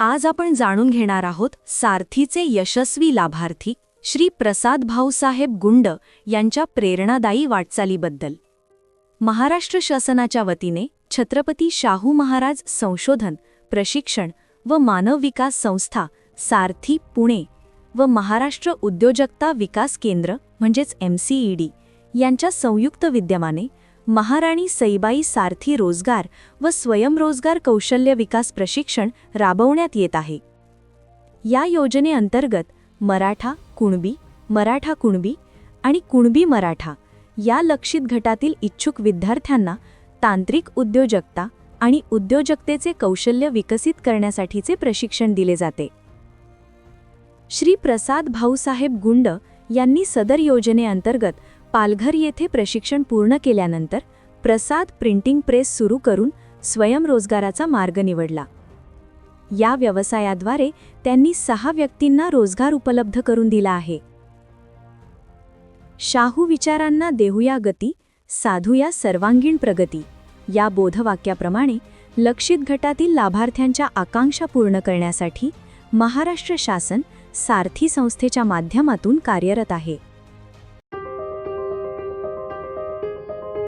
आज आपण जाणून घेणार आहोत सारथीचे यशस्वी लाभार्थी श्री प्रसाद भाऊसाहेब गुंड यांच्या प्रेरणादायी वाटचालीबद्दल. महाराष्ट्र शासनाच्या वतीने छत्रपती शाहू महाराज संशोधन प्रशिक्षण व मानव विकास संस्था सारथी पुणे व महाराष्ट्र उद्योजकता विकास केंद्र म्हणजेच एमसीईडी यांच्या संयुक्त विद्यमाने महाराणी सईबाई सारथी रोजगार व स्वयंरोजगार कौशल्य विकास प्रशिक्षण राबवण्यात येत आहे. या योजनेअंतर्गत मराठा कुणबी मराठा कुणबी आणि कुणबी मराठा या लक्षित गटातील इच्छुक विद्यार्थ्यांना तांत्रिक उद्योजकता आणि उद्योजकतेचे कौशल्य विकसित करण्यासाठीचे प्रशिक्षण दिले जाते. श्री प्रसाद भाऊसाहेब गुंड यांनी सदर योजनेअंतर्गत पालघर येथे प्रशिक्षण पूर्ण केल्यानंतर प्रसाद प्रिंटिंग प्रेस सुरू करून स्वयंरोजगाराचा मार्ग निवडला. या व्यवसायाद्वारे त्यांनी सहा व्यक्तींना रोजगार उपलब्ध करून दिला आहे. शाहू विचारांना देहूया गती साधूया सर्वांगीण प्रगती या बोधवाक्याप्रमाणे लक्षित गटातील लाभार्थ्यांच्या आकांक्षा पूर्ण करण्यासाठी महाराष्ट्र शासन सारथी संस्थेच्या माध्यमातून कार्यरत आहे.